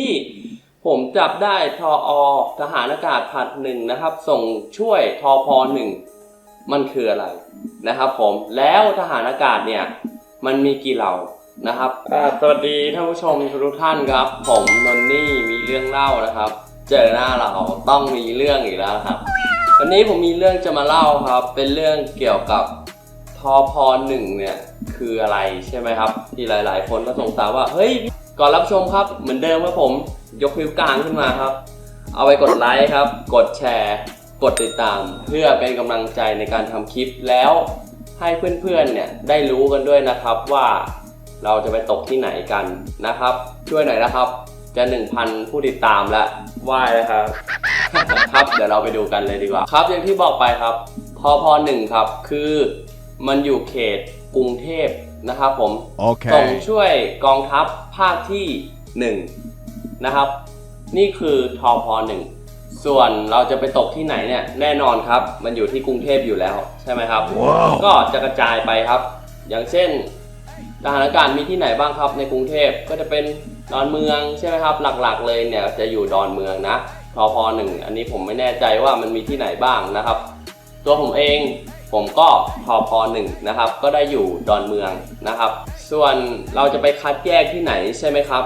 ที่ผมจับได้ทออทหารอากาศผัดหนึ่งนะครับ ส่งช่วยทอพอหนึ่งมันคืออะไรนะครับ ผมแล้วทหารอากาศเนี่ยมันมีกี่เหล่านะครับสวัสดีท่านผู้ชมทุกท่านครับ ผมนนนี่มีเรื่องเล่านะครับ เจอหน้าเราต้องมีเรื่องอีกแล้วครับ วันนี้ผมมีเรื่องจะมาเล่าครับ เป็นเรื่องเกี่ยวกับทอพอหนึ่งเนี่ยคืออะไรใช่ไหมครับ ที่หลาย ๆ คนก็สงสัยว่าเฮ้ย ก่อนรับชมครับเหมือนเดิมว่าผมยกนิ้วกลางขึ้นมาครับ เอาไปกดไลค์ครับ กดแชร์ กดติดตาม เพื่อเป็นกำลังใจในการทำคลิปแล้วให้เพื่อนๆเนี่ยได้รู้กันด้วยนะครับว่าเราจะไปตกที่ไหนกันนะครับ ช่วยหน่อยนะครับ จะ 1,000 ผู้ติดตามแล้วไหว้แล้วครับ ครับเดี๋ยวเราไปดูกันเลยดีกว่าครับ อย่างที่บอกไปครับพอพอหนึ่งครับ คือมันอยู่เขตกรุงเทพ นะครับผมส่ง Okay. ช่วยกองทัพภาคที่1นะครับ นี่คือทอพอหนึ่งส่วนเราจะไปตกที่ไหนเนี่ยแน่นอนครับ มันอยู่ที่กรุงเทพอยู่แล้วใช่ไหมครับว้าวก็จะกระจายไปครับ อย่างเช่นทหารอากาศมีที่ไหนบ้างครับ ในกรุงเทพก็จะเป็นดอนเมืองใช่ไหมครับ หลักๆ เลยเนี่ยจะอยู่ดอนเมืองนะทอพอหนึ่งอันนี้ผมไม่แน่ใจว่ามันมีที่ไหนบ้างนะครับ ตัวผมเอง ผมก็ทอพอหนึ่งนะครับ ก็ได้อยู่ดอนเมืองนะครับ ส่วนเราจะไปคัดแยกที่ไหนใช่ไหมครับ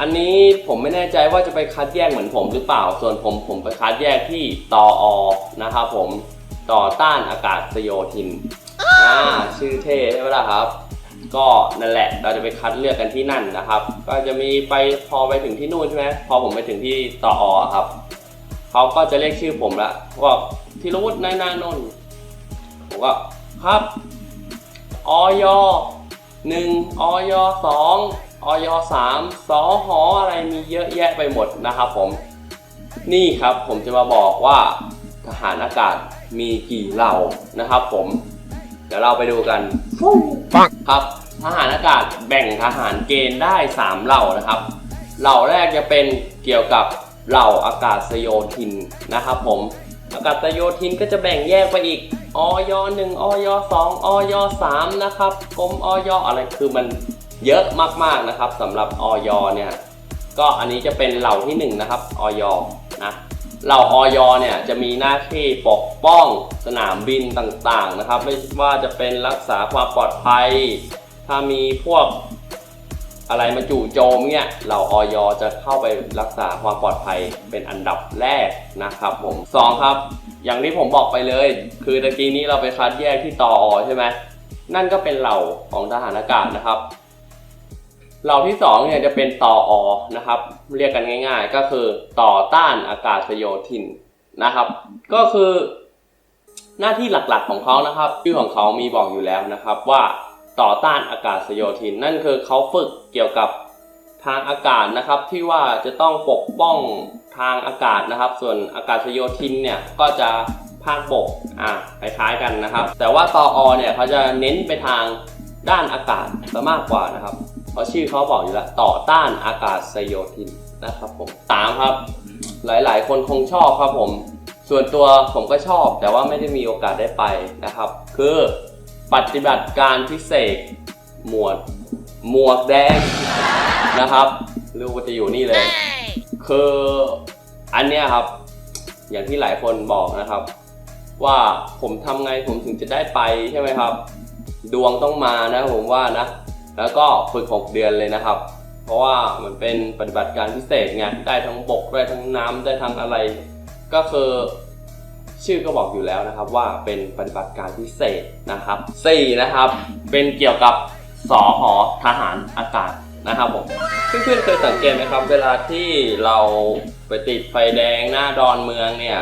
อันนี้ผมไม่แน่ใจว่าจะไปคัดแยกเหมือนผมหรือเปล่า ส่วนผมผมไปคัดแยกที่ตออนะครับผมต่อต้านอากาศโยธินอ่าชื่อเท่ใช่ไหมล่ะครับ ก็นั่นแหละเราจะไปคัดเลือกกันที่นั่นนะครับ ก็จะมีไปพอไปถึงที่นู่นใช่ไหมพอผมไปถึงที่ตออครับเขาก็จะเรียกชื่อผมละว่าธีรวุฒินายนานนท์ ผมก็ครับออยหนึ่งออยสองออยสามสอหออะไรมีเยอะแยะไปหมดนะครับผม นี่ครับผมจะมาบอกว่าทหารอากาศมีกี่เหล่านะครับผม เดี๋ยวเราไปดูกันปังครับ ทหารอากาศแบ่งทหารเกณฑ์ได้ 3 เหล่านะครับ เหล่าแรกจะเป็นเกี่ยวกับเหล่าอากาศโยธินนะครับผม อากาศโยธินก็จะแบ่งแยกไปอีกออยหนึ่งออยสองออยสามนะครับกรมออยอะไรคือมันเยอะมากๆนะครับสำหรับออยเนี่ยก็อันนี้จะเป็นเหล่าที่หนึ่งนะครับออยนะเหล่าออยเนี่ยจะมีหน้าที่ปกป้องสนามบินต่างๆนะครับ ไม่ว่าจะเป็นรักษาความปลอดภัย ถ้ามีพวก อะไรมาจู่โจมเนี่ยเหล่าออยจะเข้าไปรักษาความปลอดภัยเป็นอันดับแรกนะครับผมสองครับ อย่างที่ผมบอกไปเลย คือตะกี้นี้เราไปคัดแยกที่ตออใช่ไหมนั่นก็เป็นเหล่าของทหารอากาศนะครับ เหล่าที่สองเนี่ยจะเป็นตออนะครับ เรียกกันง่าย ๆ ก็คือต่อต้านอากาศโยธินนะครับ ก็คือหน้าที่หลักๆของเขานะครับ ชื่อของเขามีบอกอยู่แล้วนะครับว่า ต่อต้านอากาศโยธิน นั่นคือเขาฝึกเกี่ยวกับทางอากาศนะครับที่ว่าจะต้องปกป้องทางอากาศนะครับ ส่วนอากาศโยธินเนี่ยก็จะภาคบกอะคล้ายๆกันนะครับ แต่ว่าตออเนี่ยเขาจะเน้นไปทางด้านอากาศซะมากกว่านะครับ เพราะชื่อเขาบอกอยู่แล้วต่อต้านอากาศโยธินนะครับผมสามครับ หลายๆ คนคงชอบครับผม ส่วนตัวผมก็ชอบแต่ว่าไม่ได้มีโอกาสได้ไปนะครับ คือ ปฏิบัติการพิเศษ หมวด หมวกแดงนะครับเรู้ว่าจะอยู่นี่เลย คืออันเนี้ยครับ อย่างที่หลายคนบอกนะครับ ว่าผมทำไงผมถึงจะได้ไปใช่ไหมครับ ดวงต้องมานะผมว่านะ แล้วก็ฝึก 6 เดือนเลยนะครับ เพราะว่ามันเป็นปฏิบัติการพิเศษไงได้ทั้งบกได้ทั้งน้ำได้ทั้งอะไร ก็คือ ชื่อก็บอกอยู่แล้วนะครับว่าเป็นปฏิบัติการพิเศษนะครับ4นะครับเป็นเกี่ยวกับสอหอทหารอากาศนะครับผมเพื่อนๆเคยสังเกตไหมครับ เวลาที่เราไปติดไฟแดงหน้าดอนเมืองเนี่ย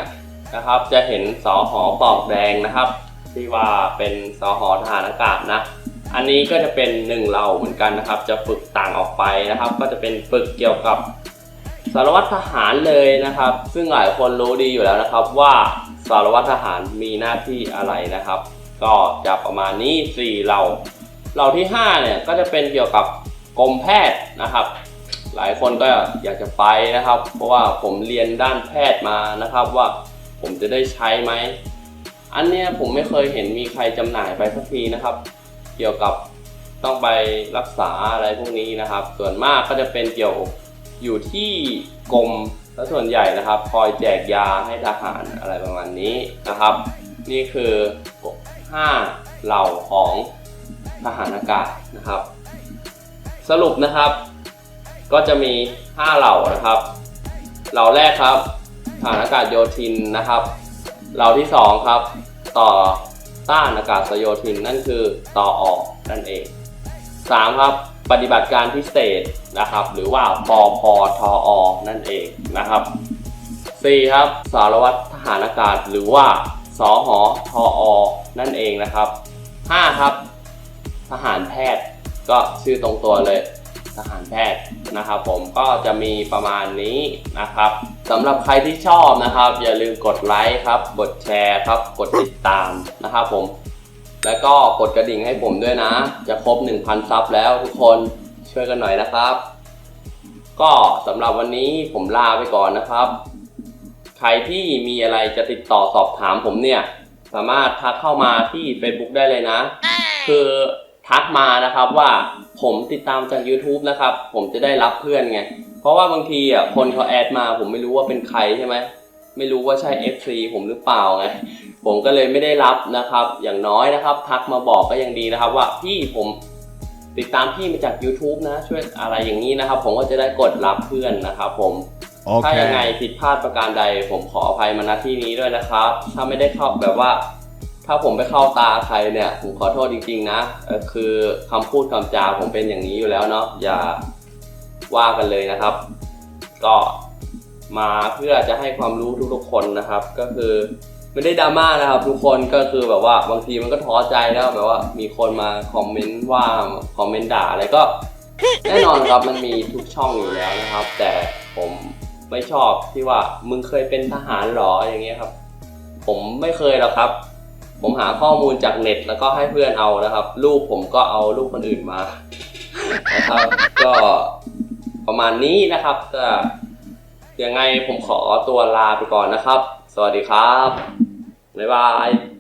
นะครับ จะเห็นสอหอปอกแดงนะครับ ที่ว่าเป็นสอหอทหารอากาศนะ อันนี้ก็จะเป็นหนึ่งเหล่าเหมือนกันนะครับ จะฝึกต่างออกไปนะครับ ก็จะเป็นฝึกเกี่ยวกับสารวัตรทหารเลยนะครับ ซึ่งหลายคนรู้ดีอยู่แล้วนะครับว่า สารวัตรทหารมีหน้าที่อะไรนะครับ ก็จะประมาณนี้4เหล่าเหล่าที่ 5 เนี่ยก็จะเป็นเกี่ยวกับกรมแพทย์นะครับ หลายคนก็อยากจะไปนะครับ เพราะว่าผมเรียนด้านแพทย์มานะครับว่าผมจะได้ใช้ไหม อันเนี้ยผมไม่เคยเห็นมีใครจำหน่ายไปสักทีนะครับ เกี่ยวกับต้องไปรักษาอะไรพวกนี้นะครับ ส่วนมากก็จะเป็นเกี่ยวอยู่ที่กรม แล้วส่วนใหญ่นะครับคอยแจกยาให้ทหารอะไรประมาณนี้นะครับ นี่คือ 5 เหล่าของทหารอากาศนะครับ สรุปนะครับ ก็จะมี 5 เหล่านะครับ เหล่าแรกครับทหารอากาศโยธินนะครับ เหล่าที่ 2 ครับ ต่อต้านอากาศโยธินนั่นคือต่อออกนั่นเอง 3 ครับ ปฏิบัติการพิเศษนะครับ หรือว่าปอพทอนั่นเองนะครับ 4 ครับ สารวัตรทหารอากาศ หรือว่าสอหอทออนั่นเองนะครับ 5 ครับ ทหารแพทย์ก็ชื่อตรงตัวเลยทหารแพทย์นะครับ ผมก็จะมีประมาณนี้นะครับสำหรับใครที่ชอบนะครับ อย่าลืมกดไลค์ครับ กดแชร์ครับ กดติดตามนะครับผม แล้วก็กดกระดิ่งให้ผมด้วยนะ จะครบ 1,000 ซับแล้วทุกคนช่วยกันหน่อยนะครับ ก็สำหรับวันนี้ผมลาไปก่อนนะครับ ใครที่มีอะไรจะติดต่อสอบถามผมเนี่ย สามารถทักเข้ามาที่ Facebook ได้เลยนะ คือทักมานะครับว่าผมติดตามจาก YouTube นะครับ ผมจะได้รับเพื่อนไง เพราะว่าบางทีอะคนเขาแอดมา ผมไม่รู้ว่าเป็นใครใช่ไหมไม่รู้ว่าใช่ FC ผมหรือเปล่าไง ผมก็เลยไม่ได้รับนะครับ อย่างน้อยนะครับ ทักมาบอกก็ยังดีนะครับ ว่าพี่ผมติดตามพี่มาจาก YouTube นะ ช่วยอะไรอย่างนี้นะครับ ผมก็จะได้กดรับเพื่อนนะครับ ผมถ้ายังไง Okay. ผิดพลาดประการใด ผมขออภัยมาณที่นี้ด้วยนะครับ ถ้าไม่ได้เข้าแบบว่า ถ้าผมไปเข้าตาใครเนี่ย ผมขอโทษจริง ๆ นะเออคือคำพูดคำจาผมเป็นอย่างนี้อยู่แล้วเนาะอย่าว่ากันเลยนะครับ ก็มาเพื่อจะให้ความรู้ทุกๆคนนะครับ ก็คือ ไม่ได้ดราม่านะครับ ทุกคนก็คือแบบว่าบางทีมันก็ท้อใจแล้วแบบว่ามีคนมาคอมเมนต์ว่าคอมเมนต์ด่าอะไรก็ แน่นอนครับมันมีทุกช่องอยู่แล้วนะครับ แต่ผมไม่ชอบที่ว่ามึงเคยเป็นทหารหรออย่างเงี้ยครับ ผมไม่เคยหรอกครับ ผมหาข้อมูลจากเน็ตแล้วก็ให้เพื่อนเอานะครับลูกผมก็เอาลูกคนอื่นมานะครับ ก็ประมาณนี้นะครับก็ยังไงผมขอตัวลาไปก่อนนะครับ สวัสดีครับ บ๊ายบาย